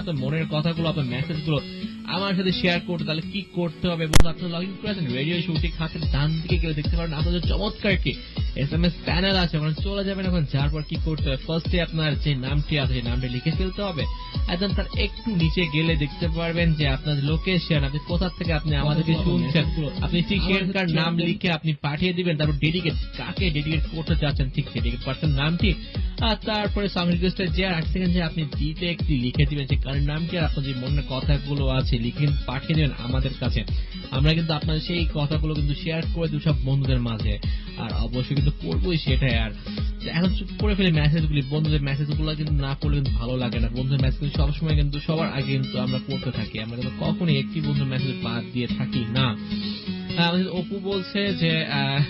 আপনার মনের কথাগুলো, আপনার মেসেজগুলো আমার সাথে শেয়ার করতে, তাহলে কি করতে হবে? এবং আপনার লগ ইন করে আছেন রেডিও শুটি হাতের ডান দিকে গেলে দেখতে পারেন আপনাদের চমৎকার একটি এস এম এস প্যানেল আছে ওখানে চলে যাবেন এখন যার পর কি করতে হবে? ফার্স্টে আপনার যে নামটি আছে সেই নামটি লিখে ফেলতে হবে। একদম তার একটু নিচে গেলে দেখতে পারবেন যে আপনার লোকেশন আপনি কোথা থেকে আপনি আমাদেরকে শুনছেন? আপনি ঠিক সেখানকার নাম লিখে আপনি পাঠিয়ে দিবেন তারপর ডেডিকেট কাকে ডেডিকেট করতে চাচ্ছেন ঠিক ডেডিকেট পার্সন নামটি। আর তারপরে সং রিকোয়েস্টে যে এক সেকেন্ড যে আপনি দিতে একটি লিখে দিবেন যে কারেন্ট নামটি আর আপনার যে মনের কথাগুলো আছে লিখে পাঠিয়ে দেবেন আমাদের কাছে। আমরা কিন্তু আপনাদের সেই কথাগুলো কিন্তু শেয়ার করে দেবো সব বন্ধুদের মাঝে। আর অবশ্যই কিন্তু পড়বোই সেটাই। আর এখন চুপ করে ফেলে মেসেজ গুলি বন্ধুদের মেসেজগুলো কিন্তু না পড়লে কিন্তু ভালো লাগে না। বন্ধুদের মেসেজ সবসময় কিন্তু সবার আগে কিন্তু আমরা পড়তে থাকি। আমরা কিন্তু কখনই একটি বন্ধুর মেসেজ বাদ দিয়ে থাকি না। অপু বলছে যে আহ,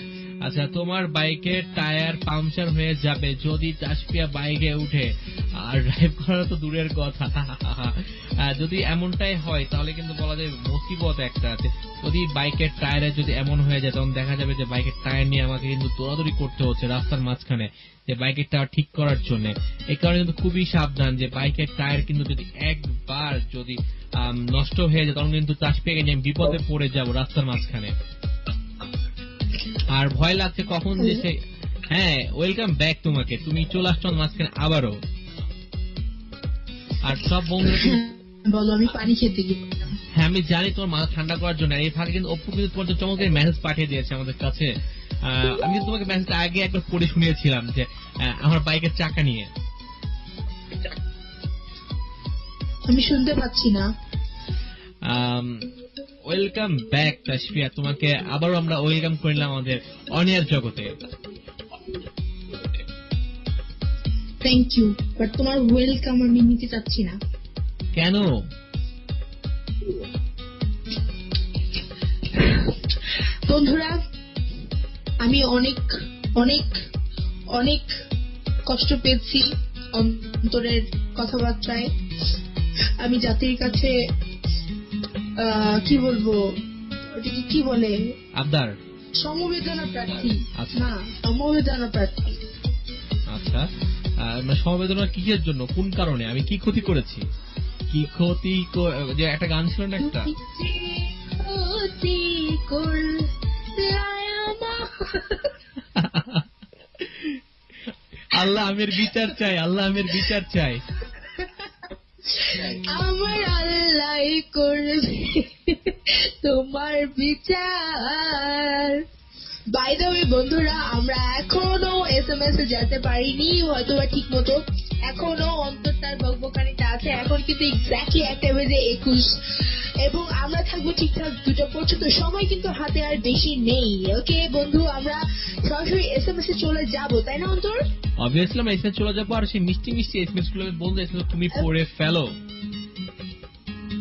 আচ্ছা তোমার বাইকের টায়ার পাংচার হয়ে যাবে যদি চাষপিয়া বাইকে উঠে। আর ড্রাইভ করা তো দূরের কথা। যদি এমনটাই হয়, তাহলে কিন্তু বলা যায় মুসিবত একটা আছে। যদি বাইকের টায়ারে যদি এমন হয়ে যায়, তখন দেখা যাবে যে বাইকের টায়ার নিয়ে আমাকে কিন্তু দৌড়াদৌড়ি করতে হচ্ছে রাস্তার মাঝখানে, যে বাইকের টায়ার ঠিক করার জন্য। এই কারণে কিন্তু খুবই সাবধান যে বাইকের টায়ার কিন্তু যদি একবার যদি নষ্ট হয়ে যায়, তখন কিন্তু চাষ পেয়ে আমি বিপদে পড়ে যাব রাস্তার মাঝখানে। আর ভয় লাগছে কখন যে সে হ্যাঁ ওয়েলকাম ব্যাক তোমাকে। তুমি চলে আসছো মাঝখানে আবারও। আর সব কিন্তু- বলো আমি পানি খেতে গিয়ে হ্যাঁ আমি জানি তোমার মাথা ঠান্ডা করার জন্য। এই ফাঁকে কিন্তু অপ্পু কিন্তু তোমার জন্য চমৎকার মেসেজ পাঠিয়ে দিয়েছে আমাদের কাছে। আমি কিন্তু তোমাকে মেসেজ আগে একবার পড়ে শুনিয়েছিলাম যে আমার বাইকের চাকা নিয়ে। আমি শুনতে পাচ্ছি না। ওয়েলকাম ব্যাক তাসফিয়া তোমাকে আবারও আমরা ওয়েলকাম করলাম আমাদের অনিয়ার জগতে। থ্যাংক ইউ বাট তোমার ওয়েলকাম আমি নিতে চাচ্ছি না। কেন? বন্ধুরা আমি অনেক অনেক অনেক কষ্ট পেয়েছি অন্তরের কথাবার্তায়। আমি জাতির কাছে কি বলব? ওটাকে কি বলে? আবদার। সমবেদনা প্রার্থী। আচ্ছা। না সমবেদনা প্রার্থী। আচ্ছা। সমবেদনা কিসের জন্য? কোন কারণে? আমি কি ক্ষতি করেছি? কি ক্ষতি যে একটা গান ছিল না একটা? আল্লাহ আমের বিচার চাই আল্লাহ আমের বিচার চাই। আমার করবে তোমার বিচার। বাই দ্য ওয়ে বন্ধুরা, আমরা এখনও এস এম এস এ যেতে পারিনি হয়তো বা ঠিক মতো এখনও অন্তরটার বকবকানিতে আছে, এখন কিন্তু এক্স্যাক্টলি একটা বেজে একুশ। এবং আমরা থাকব ঠিকঠাক দুটো পর্যন্ত, সময় কিন্তু হাতে আর বেশি নেই ওকে বন্ধু, আমরা সরাসরি এস এম এস এ চলে যাব, তাই না, অন্তর? অবভিয়াসলি আমরা এসে চলে যাব, আর সেই মিষ্টি মিষ্টি এসএমএসগুলো বলব এসএমএস তুমি পড়ে ফেলো।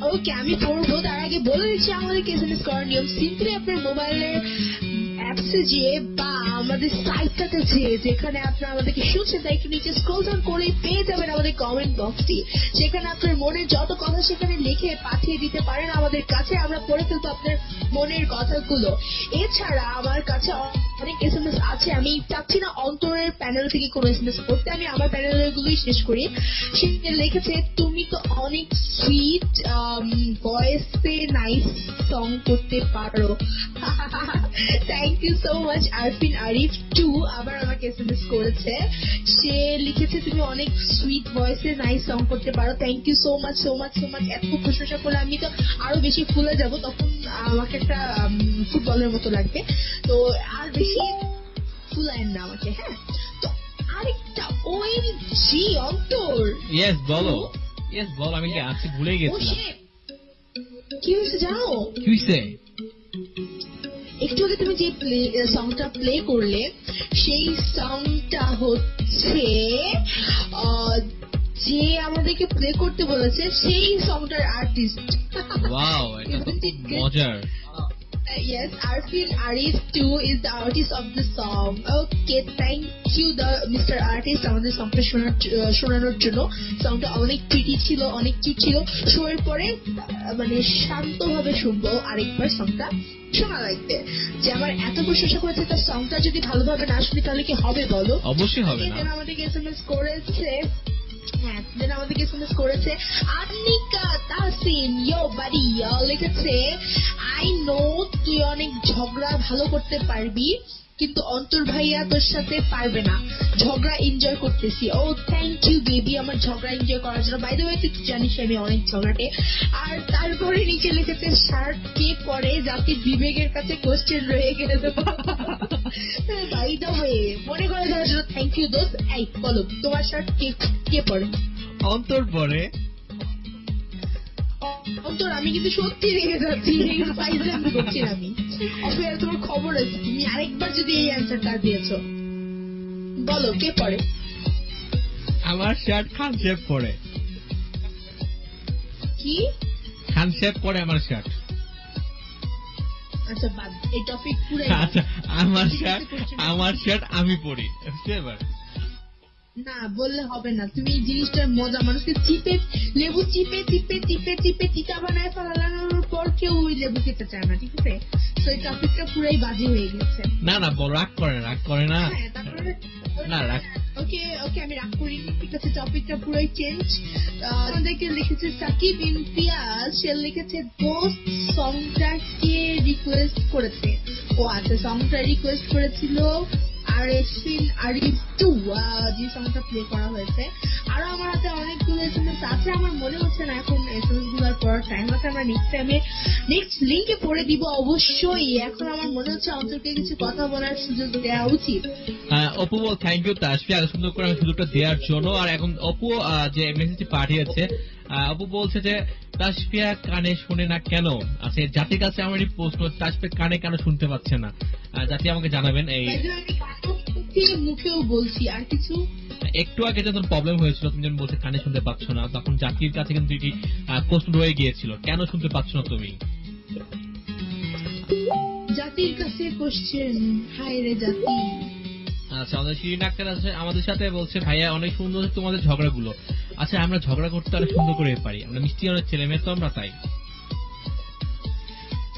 ওকে আমি পড়ব তার আগে বলে দিচ্ছি আমাদেরকে এসএমএস করার নিয়ম। সিম্পলি আপনার মোবাইলের অ্যাপসে যেয়ে বা আমাদের সাইটটাতে যেয়ে, যেখানে আপনারা আমাদেরকে শুনছেন, তাই একটু নিচে স্ক্রল ডাউন করে পেয়ে যাবেন আমাদের কমেন্ট বক্সটি সেখানে আপনার মনের যত কথা সেখানে লিখে পাঠিয়ে দিতে পারেন আমাদের কাছে। আমরা পড়ে ফেলব আপনার মনের কথাগুলো। এছাড়া আমার কাছে অনেক এসএমএস আছে, আমি চাচ্ছি না অন্তরের প্যানেল থেকে কোনো এসএমএস করতে। আমি আমার প্যানেলের গুলোই শেষ করি। সে লিখেছে, তুমি তো অনেক সুইট ভয়েসে নাইস সং করতে পারো। Thank you so much Arfin Arif too আবার আমাকে এসএমএস করেছে। সে লিখেছে, তুমি অনেক সুইট ভয়েসে নাইস সং করতে পারো। Thank you so much so much so much এত প্রশংসা করলে আমি তো আরও বেশি ফুলে যাব, তখন আমাকে একটা ফুটবলের মতো লাগবে। তো আর বেশি ফুলায়েন না আমাকে হ্যাঁ? তো আরেকটা ওই জি অন্তর। ইয়েস বলো। ইয়েস বল আমি কি আজকে ভুলে ও গেছিলাম কি হয়েছে জানো? কি হইছে একটু আগে তুমি যে সংটা প্লে করলে সেই সংটা হচ্ছে যে আমাদেরকে প্লে করতে বলেছে সেই সংটার আর্টিস্ট ওয়াও এটা তো মজার। Yes Arfin Arif too is the artist of the song. Okay thank you the Mr. Artist আমাদের সংটা শোনানোর জন্য। সংটা অনেক প্রিটি ছিল অনেক কিউট ছিল। শোয়ের পরে মানে শান্তভাবে শুনব আরেকবার সংটা শোনা লাগবে। যে আমার এত প্রশংসা করেছে তার সংটা যদি ভালোভাবে না শুনি তাহলে কি হবে বলো? অবশ্যই হবে না। আমাদেরকে এসএমএস করেছে হ্যাঁ দেন আমাদেরকে এসএমএস করেছে আনিকা তাসিম ইয়ো বাড়ি লিখেছে আই নো তুই অনেক ঝগড়া ভালো করতে পারবি কিন্তু অন্তর ভাইয়া তোর সাথে পারবে না। ঝগড়া এনজয় করতেছি। ও থ্যাংক ইউ বেবি আমার ঝগড়া এনজয় করার জন্য। বাইরে ওয়ে তুই জানিস আমি অনেক ঝগড়াটে। আর তারপরে নিচে লিখেছে শার্ট কে পরে জাতির বিবেকের কাছে কোশ্চেন রয়ে গেল বাই দ্য মনে করে দেওয়ার জন্য থ্যাংক ইউ দোস্ত। এই, বলো, তোমার শার্ট কে কে পরে? অন্তর পরে আমি কিন্তু সত্যি রেগে যাচ্ছি ফাইজলামি করছি আমি। অফিয়ার তোমার খবর আছে? তুমি আরেকবার যদি এই অ্যান্সারটা দিয়েছ। বলো কে পড়ে? আমার শার্ট খান শেপ পরে কি? খান শেপ আমার শার্ট আচ্ছা বাদ এই টপিক পুরো আচ্ছা আমার শার্ট আমার শার্ট আমি পরি বুঝতে না বললে হবে না। তুমি এই জিনিসটার মজা মানুষকে চিপে লেবু চিপে চিপে চিপে চিপে চিটা বানায় ফেলানোর পর কেউ ওই লেবু খেতে চায় না ঠিক আছে? তো এই টপিকটা পুরাই বাজে হয়ে গেছে। না না বল রাগ করে রাগ করে না। হ্যাঁ না, রাখ। ওকে ওকে আমি রাগ করি ঠিক আছে? টপিকটা পুরোই চেঞ্জ আমাদেরকে লিখেছে সাকিব ইমতিয়াজ। সে লিখেছে সংটাকে রিকোয়েস্ট করেছে। ও আচ্ছা সংটা রিকোয়েস্ট করেছিল আর এসিন আরিফ টু যে প্লে করা হয়েছে। আরও আমার হাতে অনেকগুলো আছে আমার মনে হচ্ছে না এখনগুলোর টাইম আছে আমরা নেক্সট টাইমে নেক্সট লিঙ্কে পড়ে দিব অবশ্যই। এখন আমার মনে হচ্ছে অন্তরকে কিছু কথা বলার সুযোগ দেওয়া উচিত। আহ, অপু থ্যাংক ইউ সুন্দর করে সুযোগটা দেওয়ার জন্য। আর এখন অপু যে মেসেজটি পাঠিয়েছে আহ, অপু বলছে যে তাসফিয়া কানে শুনে না কেন? আচ্ছা জাতির কাছে আমার এই প্রশ্ন তাসফিয়া কানে কেন শুনতে পাচ্ছে না? জাতি আমাকে জানাবেন এই মুখেও বলছি আর কিছু? একটু আগে যখন প্রবলেম হয়েছিল তুমি যখন বলছে কানে শুনতে পাচ্ছ না তখন জাতির কাছে কিন্তু এটি প্রশ্ন রয়ে গিয়েছিল কেন শুনতে পাচ্ছ না তুমি? জাতির কাছে কোশ্চেন হায় রে জাতি। আচ্ছা আমাদের শিরিন আক্তার আছে আমাদের সাথে বলছে ভাইয়া অনেক সুন্দর তোমাদের ঝগড়াগুলো। আচ্ছা আমরা ঝগড়া করতে অনেক সুন্দর করে পারি। আমরা মিষ্টি অনেক ছেলে মেয়ে তো আমরা তাই।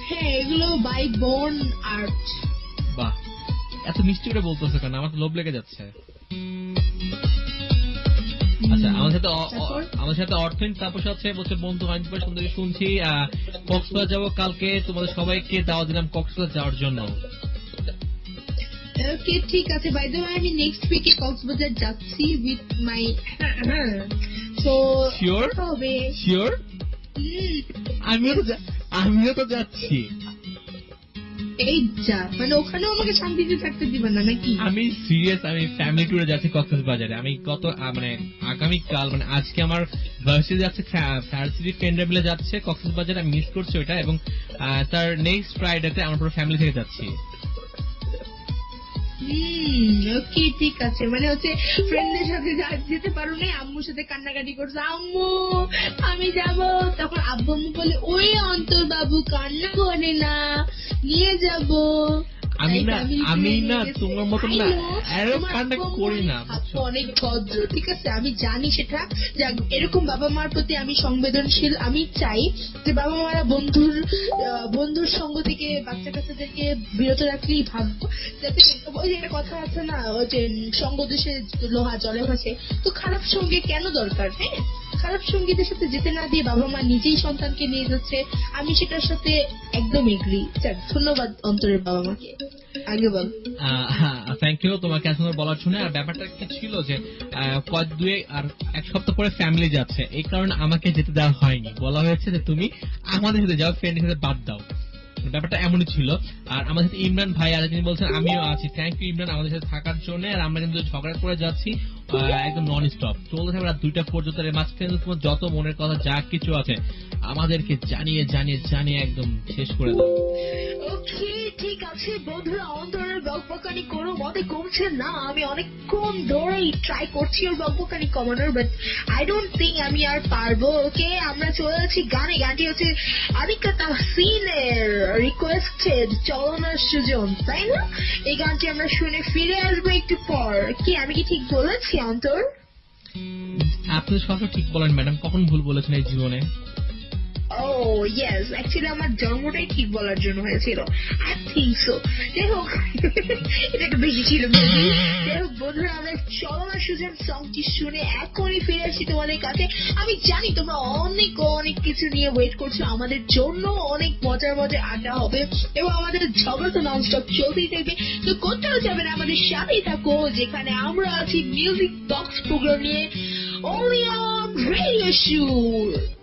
হ্যাঁ এগুলো বাই বোন আর্ট বাহ। এত মিষ্টি করে বলতেছো কেন? আমার তো লোভ লেগে যাচ্ছে। আচ্ছা আমাদের সাথে? আমাদের সাথে তাপস আছে বলছে বন্ধু অনেক সুন্দর শুনছি কক্সবাজার যাব কালকে। তোমাদের সবাইকে দাওয়া দিলাম কক্সবাজার যাওয়ার জন্য। ওকে ঠিক আছে বাই দ্য আমি নেক্সট উইকে কক্সবাজার যাচ্ছি উইথ মাই সো Sure? হবে। শিওর আমিও তো আমিও তো যাচ্ছি। এই যা মানে ওখানেও আমাকে শান্তিতে থাকতে দিবে না নাকি? আমি সিরিয়াস আমি ফ্যামিলি ট্যুরে যাচ্ছি কক্সবাজারে। আমি গত আহ, মানে আগামী কাল মানে আজকে আমার ভার্সিটি যাচ্ছে ভার্সিটি ফ্রেন্ডরা মিলে যাচ্ছে কক্সবাজারে আমি মিস করছি ওটা এবং তার নেক্সট ফ্রাইডেতে আমার পুরো ফ্যামিলি থেকে যাচ্ছি। ওকে, ঠিক আছে। মানে হচ্ছে ফ্রেন্ডের সাথে যেতে পারো নাই আম্মুর সাথে কান্নাকাটি করছ। আম্মু, আমি যাব। তখন আব্বু আম্মু বলে, ওই অন্তর বাবু, কান্না করে না। নিয়ে যাব। আমি না আমি না তোমার মতন না এরকম কান্না করি না অনেক ভদ্র ঠিক আছে? আমি জানি সেটা। যে এরকম বাবা মার প্রতি আমি সংবেদনশীল। আমি চাই যে বাবা মারা বন্ধুর বন্ধুর সঙ্গ থেকে বাচ্চা কাচ্চাদেরকে বিরত রাখলেই ভালো। যাতে ওই যে একটা কথা আছে না ওই যে সঙ্গ দেশে লোহা জলে ভাসে তো খারাপ সঙ্গে কেন দরকার হ্যাঁ? খারাপ সঙ্গীদের সাথে যেতে না দিয়ে বাবা মা নিজেই সন্তানকে নিয়ে যাচ্ছে, আমি সেটার সাথে একদম এগ্রি ধন্যবাদ অন্তরের বাবা মাকে। আগে বল। থ্যাংক ইউ তোমাকে বলার জন্য আর ব্যাপারটা কি ছিল যে কয়েক দুয়ে আর এক সপ্তাহ পরে ফ্যামিলি যাচ্ছে। এই কারণে আমাকে যেতে দেওয়া হয়নি। বলা হয়েছে যে, তুমি আমাদের সাথে যাও ফ্রেন্ডের সাথে বাদ দাও। ব্যাপারটা এমনই ছিল। আর আমাদের সাথে ইমরান ভাই, আর তিনি বলছেন, আমিও আছি। থ্যাংক ইউ ইমরান, আমাদের সাথে থাকার জন্য। আর আমরা কিন্তু ঝগড়া করে যাচ্ছি। একদম নন স্টপ চলতে থাকবে রাত দুইটা পর্যন্ত মাঝখানে তোমার যত মনের কথা, যা কিছু আছে, আমাদেরকে জানিয়ে জানিয়ে জানিয়ে একদম শেষ করে দাও। ঠিক আছে বন্ধুরা বকবকানি করো মতে কমছে না। আমি অনেকক্ষণ ধরেই ট্রাই করছি ওর বকবকানি কমানোর বাট আই ডোন্ট থিঙ্ক আমি আর পারব ওকে আমরা চলে যাচ্ছি গানে। গানটি হচ্ছে আদিকা তাহসিনের রিকোয়েস্টেড চলনার সুজন, তাই না? এই গানটি আমরা শুনে ফিরে আসব একটু পর। কি, আমি কি ঠিক বলেছি, অন্তর? আপনি সবসময় ঠিক বলেন ম্যাডাম। কখন ভুল বলেছেন এই জীবনে? অ্যাকচুয়ালি আমার জন্মটাই ঠিক বলার জন্য হয়েছিল। আমি জানি তোমরা অনেক অনেক কিছু নিয়ে ওয়েট করছ। আমাদের জন্য অনেক মজার মজার আড্ডা হবে এবং আমাদের ঝগড়া তো ননস্টপ চলতেই থাকবে। তো কোথাও যাবে না, আমাদের সাথেই থাকো, যেখানে আমরা আছি মিউজিক বক্স প্রোগ্রাম নিয়ে। Only on Radio Show.